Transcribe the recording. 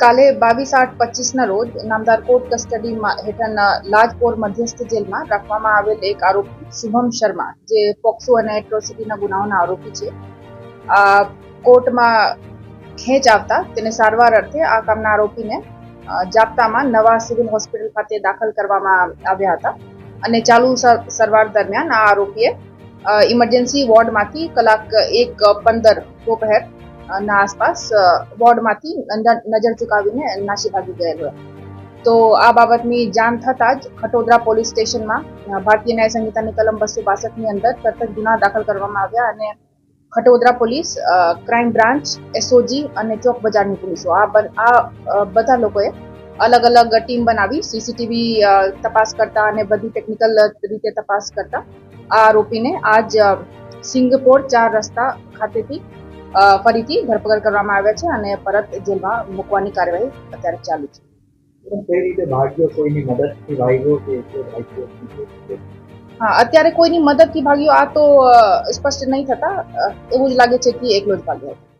કાલે બાવીસ આઠ પચીસના રોજ નામદાર કોર્ટ કસ્ટડીમાં હેઠળના લાજપોર મધ્યસ્થ જેલમાં રાખવામાં આવેલ એક આરોપી શુભમ શર્મા, જે પોક્સો અને એટ્રોસિટીના ગુનાઓના આરોપી છે, આ કોર્ટમાં ખેંચ આવતા તેને સારવાર અર્થે આ કામના આરોપીને જાપ્તામાં નવા સિવિલ હોસ્પિટલ ખાતે દાખલ કરવામાં આવ્યા હતા અને ચાલુ સર- સારવાર દરમિયાન આ આરોપીએ ઇમરજન્સી વોર્ડમાંથી કલાક એક પંદર દોપહેર ના આસપાસ વોર્ડમાંથી નજર- ચુકાવીને નાસી ભાગી ગયેલો. તો આ બાબતની જાણ થતાં જ ખટોદરા પોલીસ સ્ટેશનમાં ભારતીય ન્યાય સંહિતાની કલમ બસો બાસઠની અંદર તરત જ ગુના દાખલ કરવામાં આવ્યા અને Khatodara police crime branch, SOG અને ચોક બજારની પોલીસો, આ આ બધા લોકોએ અલગ અલગ ટીમ બનાવી, સીસીટીવી તપાસ કરતા અને બધી ટેકનિકલ રીતે તપાસ કરતા આ આરોપીને આજ સિંગપોર ચાર રસ્તા ખાતેથી ફરીથી ધરપકડ કરવામાં આવ્યા છે અને પરત જેલમાં મૂકવાની કાર્યવાહી અત્યારે ચાલુ છે. હા અત્યારે કોઈની મદદથી ભાગ્યો આ તો સ્પષ્ટ નહીં થતા. એવું જ લાગે છે કે એકલો જ ભાગ્યો હતો